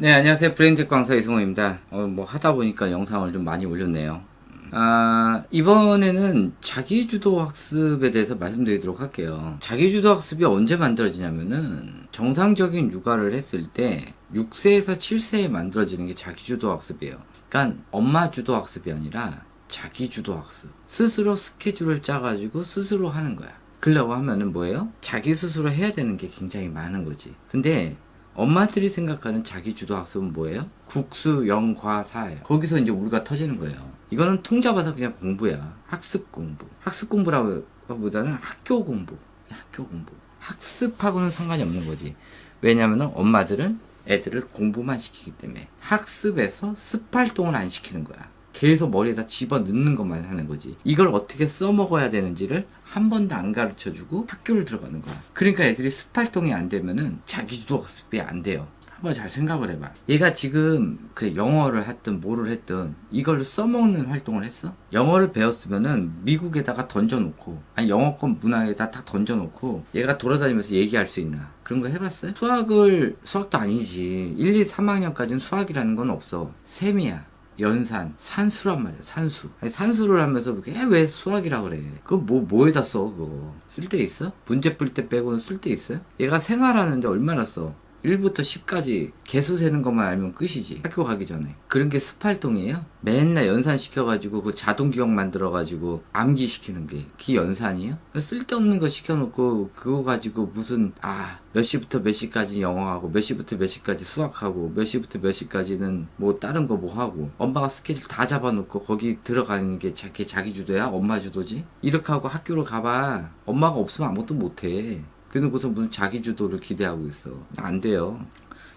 네, 안녕하세요. 브랜드 광사 이승호입니다. 어, 뭐 하다 보니까 영상을 좀 많이 올렸네요. 아, 이번에는 자기주도 학습에 대해서 말씀드리도록 할게요. 자기주도 학습이 언제 만들어지냐면은 정상적인 육아를 했을 때 6세에서 7세에 만들어지는 게 자기주도 학습이에요. 그러니까 엄마 주도 학습이 아니라 자기주도 학습. 스스로 스케줄을 짜가지고 스스로 하는 거야. 그러려고 하면은 뭐예요? 자기 스스로 해야 되는 게 굉장히 많은 거지. 근데 엄마들이 생각하는 자기 주도 학습은 뭐예요? 국수, 영, 과, 사예요. 거기서 이제 우리가 터지는 거예요. 이거는 통잡아서 그냥 공부야. 학습 공부. 학습 공부라고 보다는 학교 공부. 학교 공부. 학습하고는 상관이 없는 거지. 왜냐면은 엄마들은 애들을 공부만 시키기 때문에 학습에서 습활동을 안 시키는 거야. 계속 머리에다 집어 넣는 것만 하는 거지. 이걸 어떻게 써먹어야 되는지를 한 번도 안 가르쳐 주고 학교를 들어가는 거야. 그러니까 애들이 습활동이 안 되면은 자기주도 학습이 안 돼요. 한번 잘 생각을 해봐. 얘가 지금 그래 영어를 했든 뭐를 했든 이걸 써먹는 활동을 했어? 영어를 배웠으면은 미국에다가 던져놓고 아니 영어권 문화에다 딱 던져놓고 얘가 돌아다니면서 얘기할 수 있나? 그런 거 해봤어요? 수학을 수학도 아니지. 1, 2, 3학년까지는 수학이라는 건 없어. 셈이야. 연산, 산수란 말이야, 산수. 아니, 산수를 하면서 그게 왜 수학이라 그래? 그거 뭐, 뭐에다 써, 그거? 쓸데 있어? 문제 풀 때 빼고는 쓸데 있어요? 얘가 생활하는데 얼마나 써? 1부터 10까지 개수 세는 것만 알면 끝이지. 학교 가기 전에. 그런 게 습활동이에요? 맨날 연산시켜가지고 그 자동 기억 만들어가지고 암기시키는 게 기 연산이에요? 쓸데없는 거 시켜놓고 그거 가지고 무슨, 아, 몇 시부터 몇 시까지 영어하고 몇 시부터 몇 시까지 수학하고 몇 시부터 몇 시까지는 뭐 다른 거 뭐 하고 엄마가 스케줄 다 잡아놓고 거기 들어가는 게 자기, 자기 주도야? 엄마 주도지? 이렇게 하고 학교를 가봐. 엄마가 없으면 아무것도 못해. 그래놓고서 무슨 자기주도를 기대하고 있어. 안 돼요.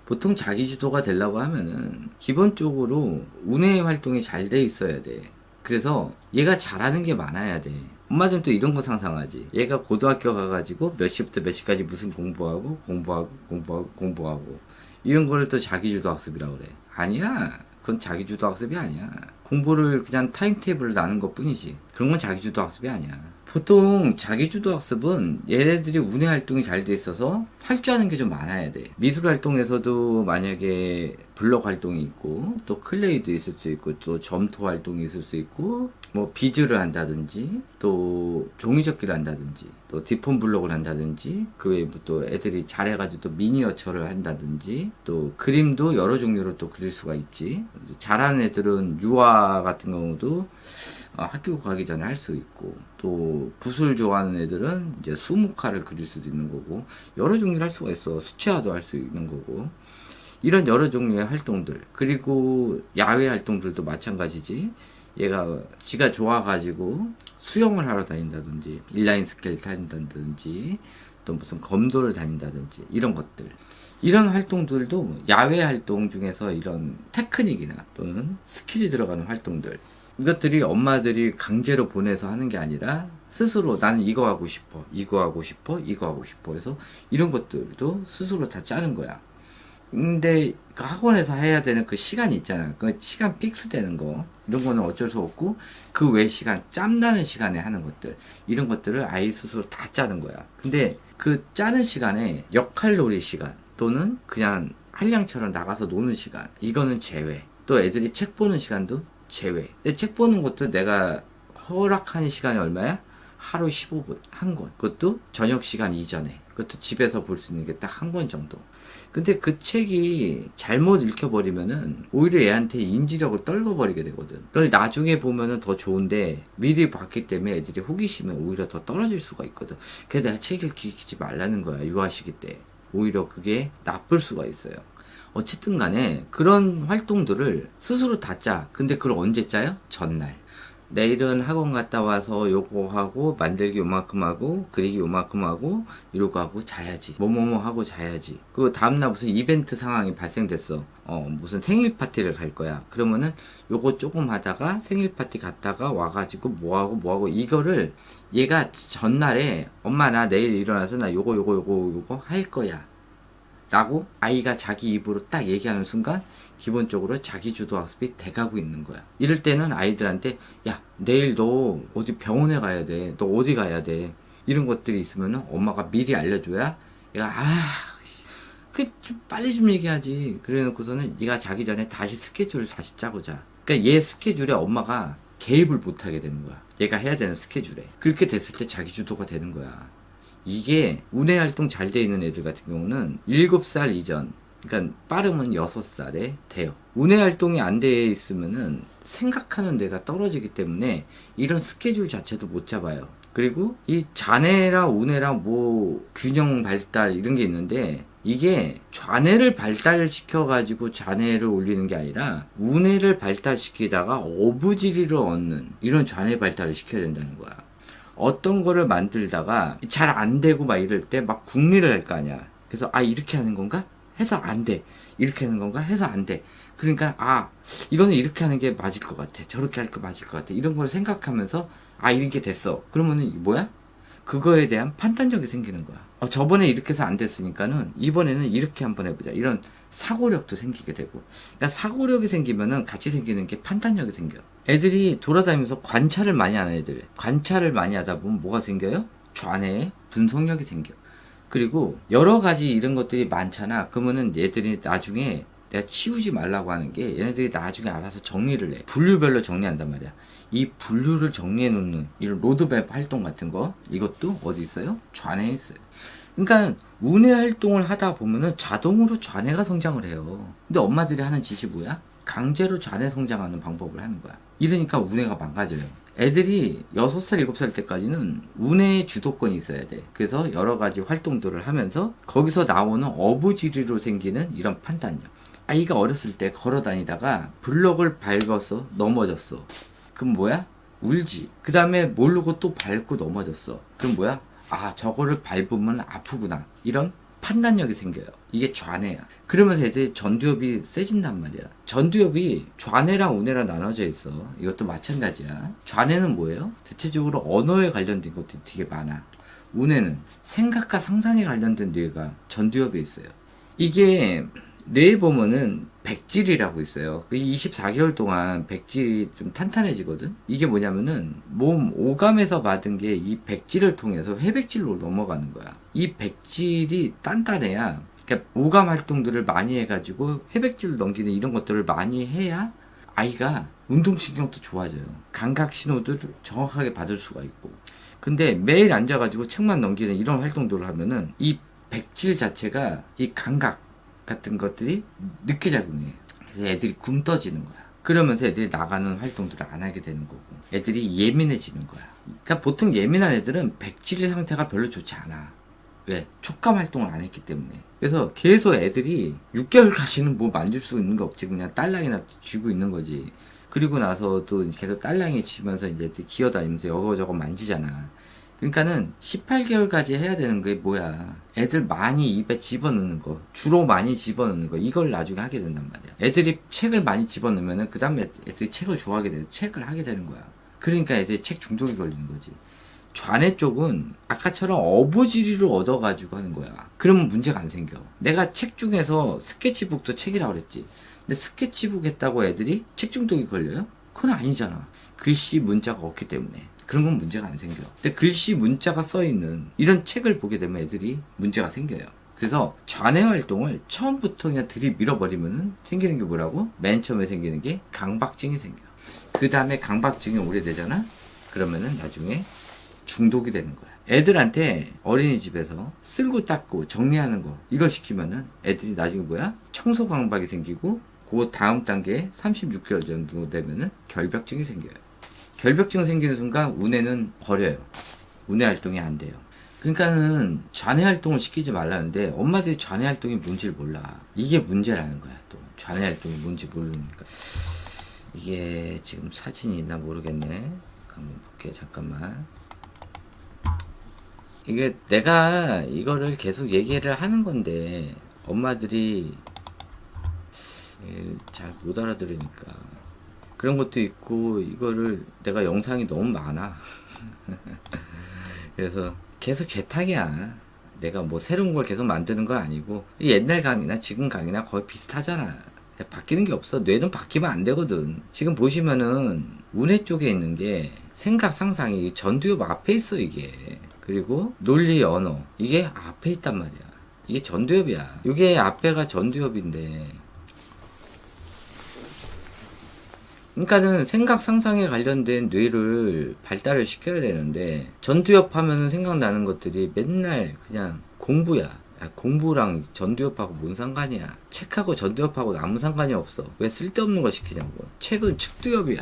보통 자기주도가 되려고 하면은 기본적으로 운의 활동이 잘 돼 있어야 돼. 그래서 얘가 잘하는 게 많아야 돼. 엄마들은 또 이런 거 상상하지. 얘가 고등학교 가가지고 몇 시부터 몇 시까지 무슨 공부하고 공부하고 공부하고 공부하고 이런 거를 또 자기주도 학습이라고 그래. 아니야. 그건 자기주도 학습이 아니야. 공부를 그냥 타임테이블을 나눈 것 뿐이지. 그런 건 자기주도 학습이 아니야. 보통 자기주도 학습은 얘네들이 운의 활동이 잘 돼 있어서 할 줄 아는 게 좀 많아야 돼. 미술 활동에서도 만약에 블럭 활동이 있고 또 클레이도 있을 수 있고 또 점토 활동이 있을 수 있고 뭐 비즈를 한다든지 또 종이접기를 한다든지 또 디폰 블록을 한다든지 그 외에 뭐또 애들이 잘해가지고 또 미니어처를 한다든지 또 그림도 여러 종류로 또 그릴 수가 있지 잘하는 애들은 유화 같은 경우도 어, 학교 가기 전에 할 수 있고 또 붓을 좋아하는 애들은 이제 수묵화를 그릴 수도 있는 거고 여러 종류를 할 수가 있어. 수채화도 할 수 있는 거고. 이런 여러 종류의 활동들 그리고 야외 활동들도 마찬가지지. 얘가 지가 좋아가지고 수영을 하러 다닌다든지 인라인 스케일 다닌다든지 또 무슨 검도를 다닌다든지 이런 것들. 이런 활동들도 야외 활동 중에서 이런 테크닉이나 또는 스킬이 들어가는 활동들 이것들이 엄마들이 강제로 보내서 하는 게 아니라 스스로 나는 이거 하고 싶어 이거 하고 싶어 이거 하고 싶어 해서 이런 것들도 스스로 다 짜는 거야 근데 그 학원에서 해야 되는 그 시간이 있잖아. 그 시간 픽스 되는 거. 이런 거는 어쩔 수 없고, 그 외 시간, 짬나는 시간에 하는 것들. 이런 것들을 아이 스스로 다 짜는 거야. 근데 그 짜는 시간에 역할놀이 시간, 또는 그냥 한량처럼 나가서 노는 시간. 이거는 제외. 또 애들이 책 보는 시간도 제외. 근데 책 보는 것도 내가 허락하는 시간이 얼마야? 하루 15분. 한 권. 그것도 저녁 시간 이전에. 그것도 집에서 볼 수 있는 게 딱 한 권 정도. 근데 그 책이 잘못 읽혀버리면은 오히려 얘한테 인지력을 떨궈버리게 되거든. 그걸 나중에 보면은 더 좋은데 미리 봤기 때문에 애들이 호기심에 오히려 더 떨어질 수가 있거든. 그래서 내가 책 읽히지 말라는 거야. 유아 시기 때. 오히려 그게 나쁠 수가 있어요. 어쨌든 간에 그런 활동들을 스스로 다 짜. 근데 그걸 언제 짜요? 전날. 내일은 학원 갔다 와서 요거 하고 만들기 요만큼 하고 그리기 요만큼 하고 이러고 하고 자야지 뭐뭐뭐 하고 자야지 그 다음날 무슨 이벤트 상황이 발생됐어 어 무슨 생일 파티를 갈 거야 그러면은 요거 조금 하다가 생일 파티 갔다가 와가지고 뭐하고 뭐하고 이거를 얘가 전날에 엄마 나 내일 일어나서 나 요거 요거 요거 요거 할 거야 라고 아이가 자기 입으로 딱 얘기하는 순간 기본적으로 자기 주도 학습이 돼가고 있는 거야. 이럴 때는 아이들한테 야 내일 너 어디 병원에 가야 돼. 너 어디 가야 돼. 이런 것들이 있으면 엄마가 미리 알려줘야 얘가 아 그좀 빨리 좀 얘기하지. 그래 놓고서는 네가 자기 전에 다시 스케줄을 다시 짜고 자. 그러니까 얘 스케줄에 엄마가 개입을 못 하게 되는 거야. 얘가 해야 되는 스케줄에. 그렇게 됐을 때 자기 주도가 되는 거야. 이게 운해 활동 잘 돼 있는 애들 같은 경우는 7살 이전 그러니까 빠르면 6살에 돼요. 운해 활동이 안 돼 있으면은 생각하는 뇌가 떨어지기 때문에 이런 스케줄 자체도 못 잡아요. 그리고 이 잔해랑 운해랑 뭐 균형 발달 이런 게 있는데 이게 좌뇌를 발달시켜 가지고 좌뇌를 올리는 게 아니라 운해를 발달시키다가 어부지리를 얻는 이런 좌뇌 발달을 시켜야 된다는 거야. 어떤 거를 만들다가 잘 안 되고 막 이럴 때 막 궁리를 할 거 아니야. 그래서 아 이렇게 하는 건가? 해서 안 돼. 이렇게 하는 건가? 해서 안 돼. 그러니까 아 이거는 이렇게 하는 게 맞을 것 같아. 저렇게 할 거 맞을 것 같아. 이런 걸 생각하면서 아 이렇게 됐어. 그러면은 뭐야? 그거에 대한 판단력이 생기는 거야. 어, 저번에 이렇게 해서 안 됐으니까는 이번에는 이렇게 한번 해보자. 이런 사고력도 생기게 되고. 그러니까 사고력이 생기면은 같이 생기는 게 판단력이 생겨. 애들이 돌아다니면서 관찰을 많이 하는 애들. 관찰을 많이 하다 보면 뭐가 생겨요? 좌뇌에 분석력이 생겨. 그리고 여러 가지 이런 것들이 많잖아. 그러면은 얘들이 나중에 내가 치우지 말라고 하는 게 얘네들이 나중에 알아서 정리를 해. 분류별로 정리한단 말이야. 이 분류를 정리해 놓는 이런 로드맵 활동 같은 거 이것도 어디 있어요? 좌뇌에 있어요. 그러니까 운해 활동을 하다 보면은 자동으로 좌뇌가 성장을 해요. 근데 엄마들이 하는 짓이 뭐야? 강제로 좌뇌 성장하는 방법을 하는 거야. 이러니까 운해가 망가져요. 애들이 6살, 7살 때까지는 운해의 주도권이 있어야 돼. 그래서 여러 가지 활동들을 하면서 거기서 나오는 어부지리로 생기는 이런 판단력. 아이가 어렸을 때 걸어 다니다가 블럭을 밟아서 넘어졌어. 그럼 뭐야? 울지. 그 다음에 모르고 또 밟고 넘어졌어. 그럼 뭐야? 아, 저거를 밟으면 아프구나. 이런 판단력이 생겨요. 이게 좌뇌야. 그러면서 애들이 전두엽이 세진단 말이야. 전두엽이 좌뇌랑 우뇌랑 나눠져 있어. 이것도 마찬가지야. 좌뇌는 뭐예요? 대체적으로 언어에 관련된 것들이 되게 많아. 우뇌는 생각과 상상에 관련된 뇌가 전두엽에 있어요. 이게 뇌에 보면은 백질이라고 있어요. 그 24개월 동안 백질이 좀 탄탄해지거든. 이게 뭐냐면은 몸 오감에서 받은 게 이 백질을 통해서 회백질로 넘어가는 거야. 이 백질이 단단해야 그러니까 오감 활동들을 많이 해가지고 회백질을 넘기는 이런 것들을 많이 해야 아이가 운동신경도 좋아져요. 감각 신호들을 정확하게 받을 수가 있고. 근데 매일 앉아가지고 책만 넘기는 이런 활동들을 하면은 이 백질 자체가 이 감각 같은 것들이 늦게 작용해. 그래서 애들이 굼 떠지는 거야. 그러면서 애들이 나가는 활동들을 안 하게 되는 거고. 애들이 예민해지는 거야. 그러니까 보통 예민한 애들은 백질 상태가 별로 좋지 않아. 왜? 촉감 활동을 안 했기 때문에. 그래서 계속 애들이 6개월까지는 뭐 만질 수 있는 거 없지. 그냥 딸랑이나 쥐고 있는 거지. 그리고 나서도 계속 딸랑이 쥐면서 이제 기어다니면서 여거저거 만지잖아. 그러니까는 18개월까지 해야 되는 게 뭐야. 애들 많이 입에 집어넣는 거. 주로 많이 집어넣는 거. 이걸 나중에 하게 된단 말이야. 애들이 책을 많이 집어넣으면은 그 다음에 애들이 책을 좋아하게 돼. 책을 하게 되는 거야. 그러니까 애들이 책 중독이 걸리는 거지. 좌뇌 쪽은 아까처럼 어부지리를 얻어가지고 하는 거야. 그러면 문제가 안 생겨. 내가 책 중에서 스케치북도 책이라고 그랬지. 근데 스케치북 했다고 애들이 책 중독이 걸려요? 그건 아니잖아. 글씨 문자가 없기 때문에. 그런 건 문제가 안 생겨. 근데 글씨 문자가 써 있는 이런 책을 보게 되면 애들이 문제가 생겨요. 그래서 좌뇌 활동을 처음부터 그냥 들이밀어버리면은 생기는 게 뭐라고? 맨 처음에 생기는 게 강박증이 생겨. 그 다음에 강박증이 오래되잖아? 그러면은 나중에 중독이 되는 거야. 애들한테 어린이집에서 쓸고 닦고 정리하는 거 이걸 시키면은 애들이 나중에 뭐야? 청소 강박이 생기고 그 다음 단계 36개월 정도 되면은 결벽증이 생겨요. 결벽증 생기는 순간 운해는 버려요. 운해 활동이 안 돼요. 그러니까는 좌뇌 활동을 시키지 말라는데 엄마들이 좌뇌 활동이 뭔지를 몰라. 이게 문제라는 거야. 또 좌뇌 활동이 뭔지 모르니까. 이게 지금 사진이 있나 모르겠네. 한번 볼게 잠깐만. 이게 내가 이거를 계속 얘기를 하는 건데 엄마들이 잘 못 알아들으니까 그런 것도 있고 이거를 내가 영상이 너무 많아. 그래서 계속 재탕이야. 내가 뭐 새로운 걸 계속 만드는 건 아니고 옛날 강의나 지금 강의나 거의 비슷하잖아. 바뀌는 게 없어. 뇌는 바뀌면 안 되거든. 지금 보시면은 운해 쪽에 있는 게 생각 상상이 전두엽 앞에 있어 이게. 그리고 논리 언어. 이게 앞에 있단 말이야. 이게 전두엽이야. 이게 앞에가 전두엽인데. 그러니까는 생각 상상에 관련된 뇌를 발달을 시켜야 되는데 전두엽 하면은 생각나는 것들이 맨날 그냥 공부야. 야, 공부랑 전두엽하고 뭔 상관이야? 책하고 전두엽하고 아무 상관이 없어. 왜 쓸데없는 거 시키냐고. 책은 축두엽이야.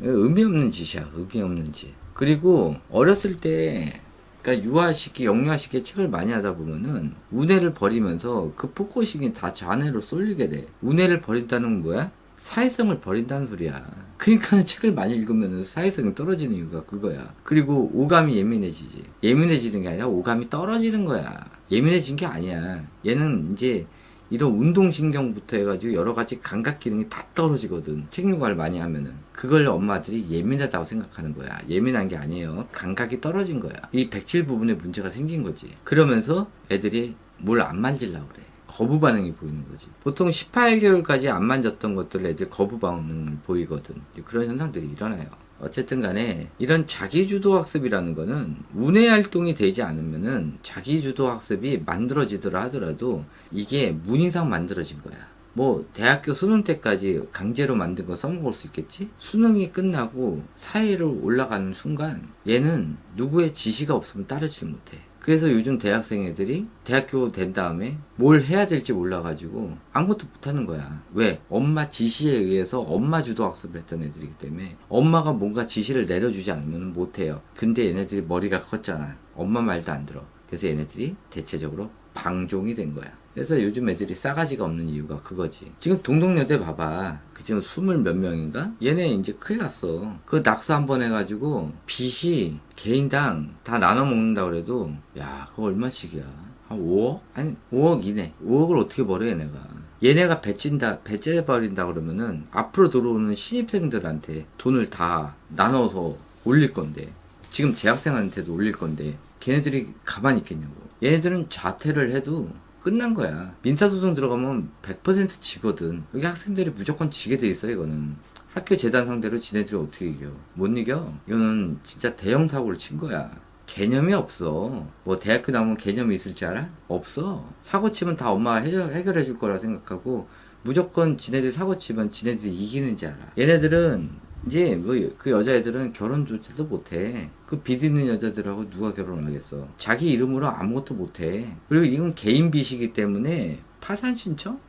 의미 없는 짓이야. 의미 없는 짓. 그리고 어렸을 때 그러니까 유아시기, 영유아시기에 책을 많이 하다 보면은 운해를 버리면서 그 포커싱이 다 좌뇌로 쏠리게 돼. 운해를 버린다는 건 뭐야? 사회성을 버린다는 소리야. 그러니까 책을 많이 읽으면 사회성이 떨어지는 이유가 그거야. 그리고 오감이 예민해지지. 예민해지는 게 아니라 오감이 떨어지는 거야. 예민해진 게 아니야. 얘는 이제 이런 운동신경부터 해가지고 여러 가지 감각 기능이 다 떨어지거든. 책 육아를 많이 하면은. 그걸 엄마들이 예민하다고 생각하는 거야. 예민한 게 아니에요. 감각이 떨어진 거야. 이 백질 부분에 문제가 생긴 거지. 그러면서 애들이 뭘 안 만지려고 그래. 거부 반응이 보이는 거지. 보통 18개월까지 안 만졌던 것들 애들 거부 반응을 보이거든. 그런 현상들이 일어나요. 어쨌든 간에 이런 자기주도 학습이라는 거는 운의 활동이 되지 않으면은 자기주도 학습이 만들어지더라 하더라도 이게 문이상 만들어진 거야. 뭐 대학교 수능 때까지 강제로 만든 거 써먹을 수 있겠지? 수능이 끝나고 사회로 올라가는 순간 얘는 누구의 지시가 없으면 따르질 못해. 그래서 요즘 대학생 애들이 대학교 된 다음에 뭘 해야 될지 몰라가지고 아무것도 못하는 거야. 왜? 엄마 지시에 의해서 엄마 주도 학습을 했던 애들이기 때문에 엄마가 뭔가 지시를 내려주지 않으면 못해요. 근데 얘네들이 머리가 컸잖아. 엄마 말도 안 들어. 그래서 얘네들이 대체적으로 방종이 된 거야. 그래서 요즘 애들이 싸가지가 없는 이유가 그거지. 지금 동덕여대 봐봐. 그 지금 스물 몇 명인가? 얘네 이제 큰일 났어. 그 낙서 한 번 해가지고 빚이 개인당 다 나눠 먹는다 그래도 야 그거 얼마씩이야? 한 5억? 아니 5억 이내. 5억을 어떻게 벌어 얘네가? 얘네가 배찐다, 배째버린다 그러면은 앞으로 들어오는 신입생들한테 돈을 다 나눠서 올릴 건데 지금 재학생한테도 올릴 건데 걔네들이 가만히 있겠냐고. 얘네들은 자퇴를 해도 끝난 거야. 민사소송 들어가면 100% 지거든. 여기 학생들이 무조건 지게 돼 있어, 이거는. 학교 재단 상대로 지네들이 어떻게 이겨? 못 이겨? 이거는 진짜 대형 사고를 친 거야. 개념이 없어. 뭐 대학교 나오면 개념이 있을 줄 알아? 없어. 사고 치면 다 엄마가 해결, 해결해 줄 거라 생각하고 무조건 지네들 사고 치면 지네들이 이기는지 알아. 얘네들은 이제 뭐 그 여자애들은 결혼조차도 못해. 그빚 있는 여자들하고 누가 결혼하겠어? 자기 이름으로 아무것도 못해. 그리고 이건 개인 빚이기 때문에 파산 신청?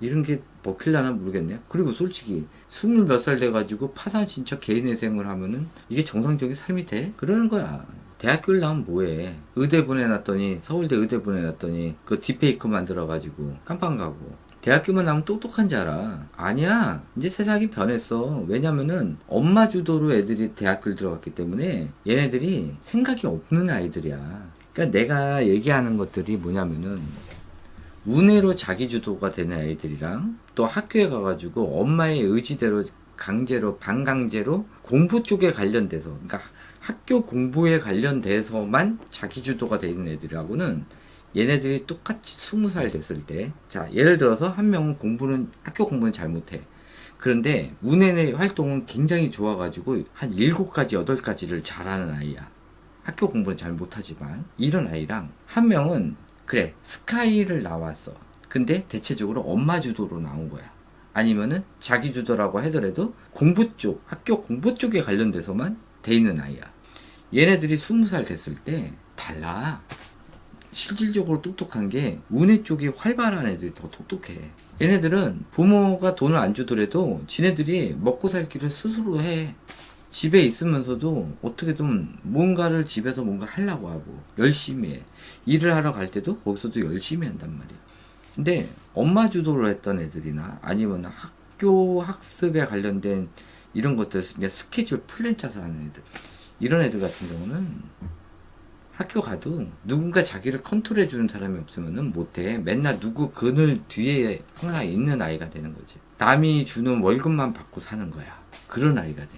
이런 게 먹힐려나 모르겠네. 그리고 솔직히 스물 몇 살 돼가지고 파산 신청 개인회생을 하면은 이게 정상적인 삶이 돼? 그러는 거야. 대학교를 나오면 뭐해? 의대 보내놨더니 서울대 의대 보내놨더니 그 딥페이크 만들어가지고 깜빵 가고 대학교만 나오면 똑똑한 줄 알아. 아니야. 이제 세상이 변했어. 왜냐면은 엄마 주도로 애들이 대학교를 들어갔기 때문에 얘네들이 생각이 없는 아이들이야. 그러니까 내가 얘기하는 것들이 뭐냐면은 운해로 자기 주도가 되는 아이들이랑 또 학교에 가가지고 엄마의 의지대로 강제로 반강제로 공부 쪽에 관련돼서 그러니까 학교 공부에 관련돼서만 자기 주도가 되는 애들하고는 얘네들이 똑같이 스무 살 됐을 때, 자, 예를 들어서 한 명은 공부는, 학교 공부는 잘 못해. 그런데 운해의 활동은 굉장히 좋아가지고 한 일곱 가지, 여덟 가지를 잘하는 아이야. 학교 공부는 잘 못하지만, 이런 아이랑 한 명은, 그래, 스카이를 나왔어. 근데 대체적으로 엄마 주도로 나온 거야. 아니면은 자기 주도라고 하더라도 공부 쪽, 학교 공부 쪽에 관련돼서만 돼 있는 아이야. 얘네들이 스무 살 됐을 때 달라. 실질적으로 똑똑한 게 운의 쪽이 활발한 애들이 더 똑똑해. 얘네들은 부모가 돈을 안 주더라도 지네들이 먹고 살 길을 스스로 해. 집에 있으면서도 어떻게든 뭔가를 집에서 뭔가 하려고 하고 열심히 해. 일을 하러 갈 때도 거기서도 열심히 한단 말이야. 근데 엄마 주도를 했던 애들이나 아니면 학교 학습에 관련된 이런 것들 그냥 스케줄 플랜 짜서 하는 애들 이런 애들 같은 경우는 학교 가도 누군가 자기를 컨트롤해 주는 사람이 없으면은 못해. 맨날 누구 그늘 뒤에 항상 있는 아이가 되는 거지. 남이 주는 월급만 받고 사는 거야. 그런 아이가 돼.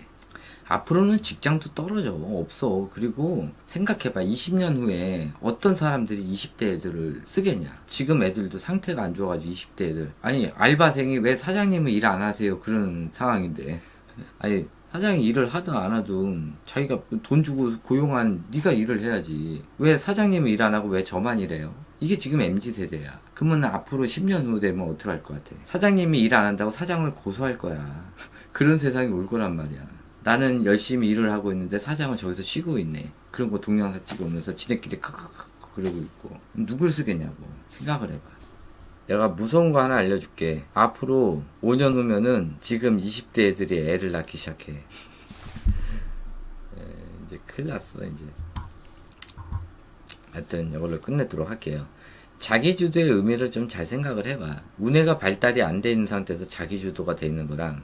앞으로는 직장도 떨어져. 없어. 그리고 생각해봐. 20년 후에 어떤 사람들이 20대 애들을 쓰겠냐. 지금 애들도 상태가 안 좋아가지고 20대 애들. 아니, 알바생이 왜 사장님은 일 안 하세요? 그런 상황인데. 아니, 사장이 일을 하든 안 하든 자기가 돈 주고 고용한 네가 일을 해야지. 왜 사장님은 일 안 하고 왜 저만 일해요? 이게 지금 MZ 세대야. 그러면 앞으로 10년 후 되면 어떡할 것 같아? 사장님이 일 안 한다고 사장을 고소할 거야. 그런 세상이 올 거란 말이야. 나는 열심히 일을 하고 있는데 사장은 저기서 쉬고 있네. 그런 거 동영상 찍어오면서 지네끼리 크크크 그러고 있고 누굴 쓰겠냐고 생각을 해봐. 내가 무서운 거 하나 알려줄게. 앞으로 5년 후면은 지금 20대 애들이 애를 낳기 시작해. 에, 이제 큰일 났어, 이제. 하여튼 이걸로 끝내도록 할게요. 자기주도의 의미를 좀 잘 생각을 해봐. 운해가 발달이 안 돼 있는 상태에서 자기주도가 돼 있는 거랑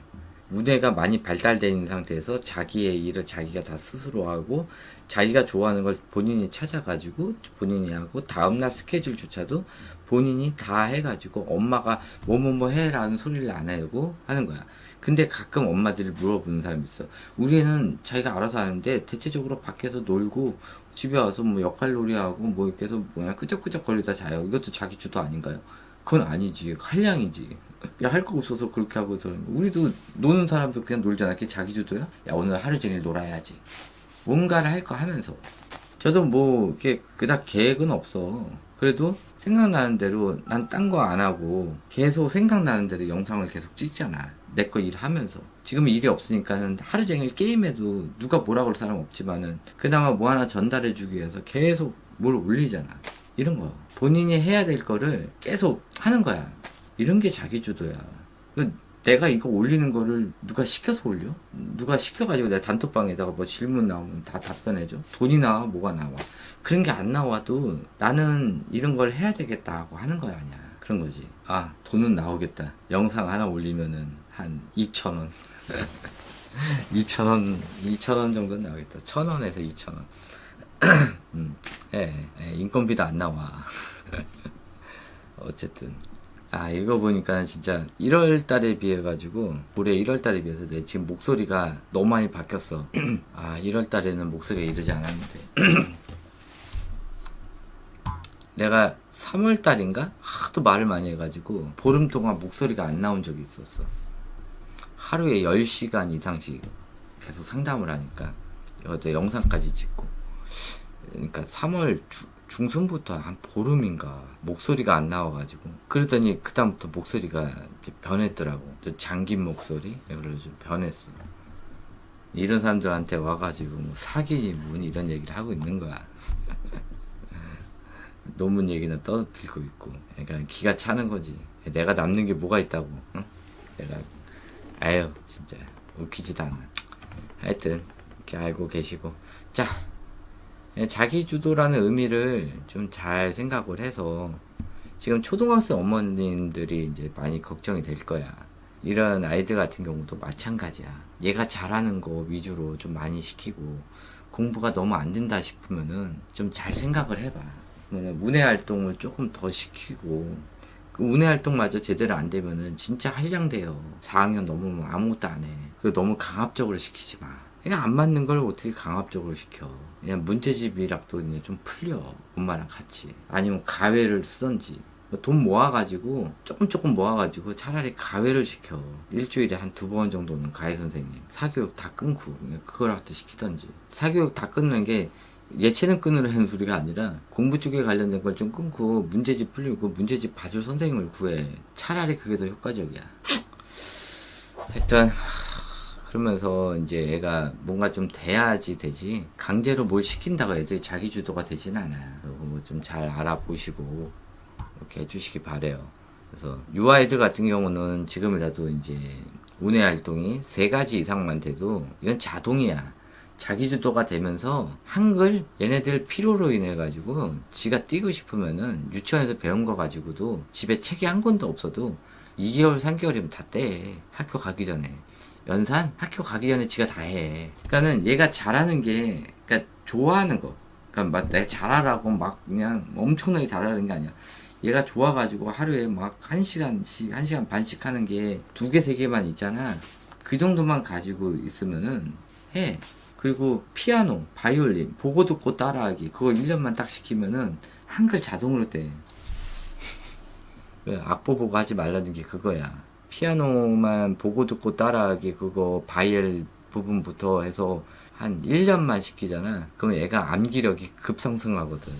운해가 많이 발달돼 있는 상태에서 자기의 일을 자기가 다 스스로 하고 자기가 좋아하는 걸 본인이 찾아가지고 본인이 하고 다음날 스케줄조차도 본인이 다 해가지고 엄마가 뭐뭐뭐 해라는 소리를 안 하고 하는 거야. 근데 가끔 엄마들이 물어보는 사람이 있어. 우리는 자기가 알아서 하는데 대체적으로 밖에서 놀고 집에 와서 뭐 역할놀이 하고 뭐 이렇게 해서 뭐냐 끄적끄적 거리다 자요. 이것도 자기 주도 아닌가요? 그건 아니지. 한량이지. 야, 할 거 없어서 그렇게 하고 저는 우리도 노는 사람도 그냥 놀잖아. 그게 자기 주도야? 야, 오늘 하루 종일 놀아야지. 뭔가를 할 거 하면서. 저도 뭐, 이렇게, 그닥 계획은 없어. 그래도 생각나는 대로 난 딴 거 안 하고 계속 생각나는 대로 영상을 계속 찍잖아. 내 거 일하면서. 지금 일이 없으니까는 하루 종일 게임해도 누가 뭐라 그럴 사람 없지만은 그나마 뭐 하나 전달해 주기 위해서 계속 뭘 올리잖아. 이런 거. 본인이 해야 될 거를 계속 하는 거야. 이런 게 자기주도야. 그 내가 이거 올리는 거를 누가 시켜서 올려? 누가 시켜가지고 내 단톡방에다가 뭐 질문 나오면 다 답변해줘? 돈이 나와? 뭐가 나와? 그런 게 안 나와도 나는 이런 걸 해야 되겠다 하고 하는 거야, 아니야. 그런 거지. 아, 돈은 나오겠다. 영상 하나 올리면은 한 2,000원. 2,000원, 2,000원 정도는 나오겠다. 1,000원에서 2,000원. 음, 예, 예, 인건비도 안 나와. 어쨌든. 아, 이거 보니까 진짜 1월 달에 비해 가지고 올해 1월 달에 비해서 내 지금 목소리가 너무 많이 바뀌었어. 아, 1월 달에는 목소리가 이러지 않았는데. 내가 3월 달인가? 하도 말을 많이 해가지고 보름 동안 목소리가 안 나온 적이 있었어. 하루에 10시간 이상씩 계속 상담을 하니까 어제 영상까지 찍고 그러니까 3월 주- 중순부터 한 보름인가 목소리가 안 나와가지고 그러더니 그다음부터 목소리가 변했더라고. 좀 잠긴 목소리? 그래서 좀 변했어. 이런 사람들한테 와가지고 뭐 사기 문 이런 얘기를 하고 있는 거야. 논문 얘기는 떠들고 있고. 그러니까 기가 차는 거지. 내가 남는 게 뭐가 있다고 응? 내가 아유 진짜 웃기지도 않아. 하여튼 이렇게 알고 계시고. 자 예, 자기 주도라는 의미를 좀 잘 생각을 해서 지금 초등학생 어머님들이 이제 많이 걱정이 될 거야. 이런 아이들 같은 경우도 마찬가지야. 얘가 잘하는 거 위주로 좀 많이 시키고 공부가 너무 안 된다 싶으면은 좀 잘 생각을 해봐. 문해 활동을 조금 더 시키고 그 운해 활동마저 제대로 안 되면은 진짜 한량돼요. 4학년 넘으면 아무것도 안 해. 그 너무 강압적으로 시키지 마. 그냥 안 맞는 걸 어떻게 강압적으로 시켜. 그냥 문제집이라도 그냥 좀 풀려. 엄마랑 같이. 아니면 가외를 쓰던지. 뭐돈 모아가지고 조금 조금 모아가지고 차라리 가외를 시켜 일주일에 한 두 번 정도는 가외 선생님 사교육 다 끊고 그거라도 시키던지 사교육 다 끊는 게 예체능 끊으라는 소리가 아니라 공부 쪽에 관련된 걸 좀 끊고 문제집 풀리고 그 문제집 봐줄 선생님을 구해 차라리 그게 더 효과적이야 하여튼 그러면서 이제 애가 뭔가 좀 돼야지 되지 강제로 뭘 시킨다고 애들이 자기 주도가 되진 않아요 뭐좀잘 알아보시고 이렇게 해주시기 바래요 그래서 유아애들 같은 경우는 지금이라도 이제 운해 활동이 세 가지 이상만 돼도 이건 자동이야 자기주도가 되면서 한글 얘네들 필요로 인해 가지고 지가 뛰고 싶으면은 유치원에서 배운 거 가지고도 집에 책이 한 권도 없어도 2개월 3개월이면 다 떼. 학교 가기 전에. 연산 학교 가기 전에 지가 다 해. 그러니까는 얘가 잘하는 게 그러니까 좋아하는 거. 그러니까 막 내가 잘하라고 막 그냥 엄청나게 잘하는 게 아니야. 얘가 좋아가지고 하루에 막 한 시간씩 한 시간 반씩 하는 게 두 개 세 개만 있잖아. 그 정도만 가지고 있으면은 해. 그리고 피아노, 바이올린, 보고 듣고 따라하기 그거 1년만 딱 시키면은 한글 자동으로 돼. 왜 악보 보고 하지 말라는 게 그거야. 피아노만 보고 듣고 따라하기 그거 바이엘 부분부터 해서 한 1년만 시키잖아. 그러면 얘가 암기력이 급상승하거든.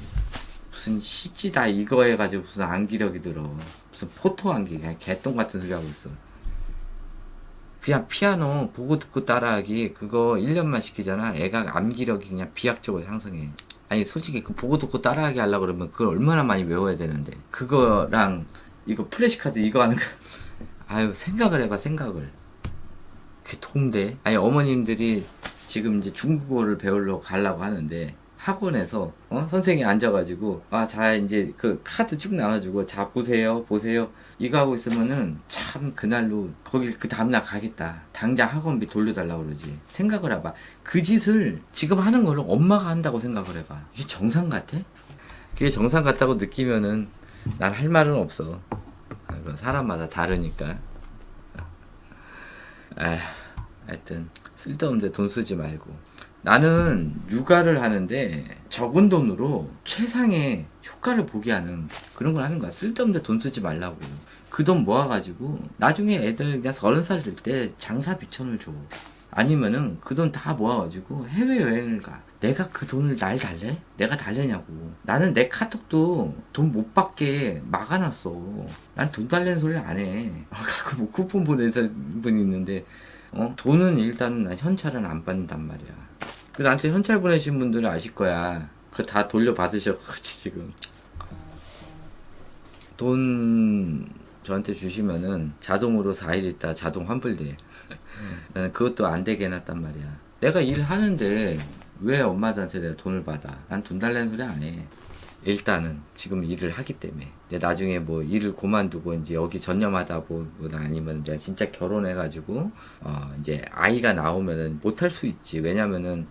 무슨 시지다 이거 해가지고 무슨 암기력이 들어. 무슨 포토 암기, 그냥 개똥 같은 소리 하고 있어. 그냥 피아노 보고 듣고 따라하기 그거 1년만 시키잖아. 애가 암기력이 그냥 비약적으로 상승해. 아니 솔직히 그 보고 듣고 따라하기 하려고 그러면 그걸 얼마나 많이 외워야 되는데 그거랑 이거 플래시카드 이거 하는 거 아유 생각을 해봐 생각을. 그게 도움돼? 아니 어머님들이 지금 이제 중국어를 배우러 가려고 하는데 학원에서 어? 선생님이 앉아가지고 아 자 이제 그 카드 쭉 나눠주고 자 보세요 보세요. 이거 하고 있으면은 참 그날로 거기 그 다음날 가겠다. 당장 학원비 돌려달라고 그러지. 생각을 해봐. 그 짓을 지금 하는 거를 엄마가 한다고 생각을 해봐. 이게 정상 같아? 그게 정상 같다고 느끼면은 난 할 말은 없어 아, 그건 사람마다 다르니까. 에휴, 하여튼 쓸데없는데 돈 쓰지 말고. 나는 육아를 하는데 적은 돈으로 최상의 효과를 보게 하는 그런 걸 하는 거야. 쓸데없는데 돈 쓰지 말라고. 그 돈 모아가지고 나중에 애들 그냥 서른 살 될 때 장사 비천을 줘 아니면은 그 돈 다 모아가지고 해외여행을 가. 내가 그 돈을 날 달래? 내가 달래냐고. 나는 내 카톡도 돈 못 받게 막아놨어. 난 돈 달래는 소리 안해. 가끔 뭐 쿠폰 보내는 분이 있는데 어? 돈은 일단 난 현찰은 안 받는단 말이야. 그 나한테 현찰 보내신 분들은 아실 거야. 그 다 돌려받으셔가지고 지금. 돈 저한테 주시면은 자동으로 4일 있다. 자동 환불돼. 나는 그것도 안 되게 해놨단 말이야. 내가 일하는데 왜 엄마들한테 내가 돈을 받아? 난 돈 달라는 소리 안 해. 일단은 지금 일을 하기 때문에. 나중에 뭐 일을 그만두고 이제 여기 전념하다 보거나 아니면 이제 진짜 결혼해가지고 어 이제 아이가 나오면은 못할 수 있지. 왜냐면은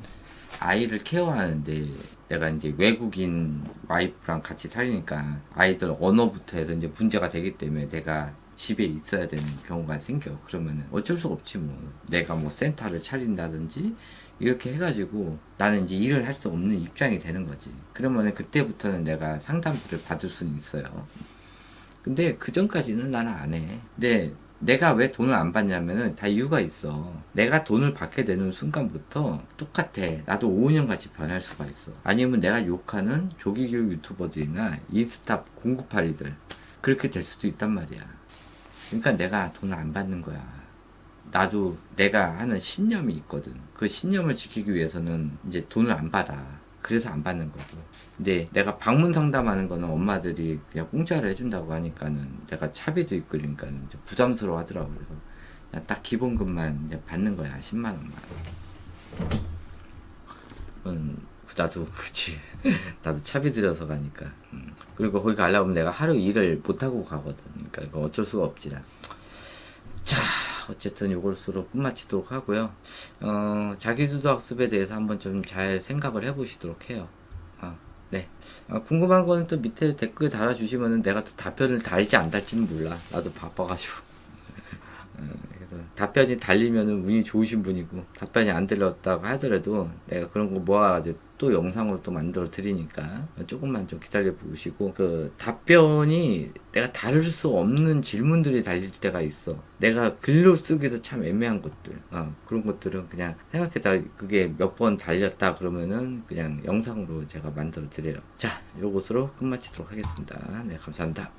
아이를 케어하는데 내가 이제 외국인 와이프랑 같이 살니까 아이들 언어부터 해서 이제 문제가 되기 때문에 내가 집에 있어야 되는 경우가 생겨. 그러면은 어쩔 수 없지 뭐. 내가 뭐 센터를 차린다든지 이렇게 해가지고 나는 이제 일을 할 수 없는 입장이 되는 거지. 그러면은 그때부터는 내가 상담비를 받을 수는 있어요. 근데 그 전까지는 나는 안 해. 근데 내가 왜 돈을 안 받냐면은 다 이유가 있어. 내가 돈을 받게 되는 순간부터 똑같아. 나도 5년 같이 변할 수가 있어. 아니면 내가 욕하는 조기교육 유튜버들이나 인스타 공급팔이들. 그렇게 될 수도 있단 말이야. 그러니까 내가 돈을 안 받는 거야. 나도 내가 하는 신념이 있거든. 그 신념을 지키기 위해서는 이제 돈을 안 받아. 그래서 안 받는 거고. 근데 내가 방문 상담하는 거는 엄마들이 그냥 공짜로 해준다고 하니까는 내가 차비도 있고 그러니까는 좀 부담스러워 하더라고. 그래서 그냥 딱 기본금만 받는 거야. 10만원만. 음, 나도 그치. 나도 차비 들여서 가니까. 음. 그리고 거기 가려면 내가 하루 일을 못하고 가거든. 그러니까 이거 어쩔 수가 없지, 난. 자, 어쨌든 요걸수로 끝마치도록 하고요. 어, 자기주도 학습에 대해서 한번 좀 잘 생각을 해보시도록 해요. 어, 네. 어, 궁금한 거는 또 밑에 댓글 달아주시면은 내가 또 답변을 달지 안 달지는 몰라. 나도 바빠가지고. 어, 그래서 답변이 달리면은 운이 좋으신 분이고 답변이 안 들렸다고 하더라도 내가 그런 거 모아가지고 또 영상으로 또 만들어 드리니까 조금만 좀 기다려 보시고 그 답변이 내가 다룰 수 없는 질문들이 달릴 때가 있어. 내가 글로 쓰기도 참 애매한 것들. 어, 그런 것들은 그냥 생각해다 그게 몇 번 달렸다 그러면은 그냥 영상으로 제가 만들어 드려요. 자 요것으로 끝마치도록 하겠습니다. 네 감사합니다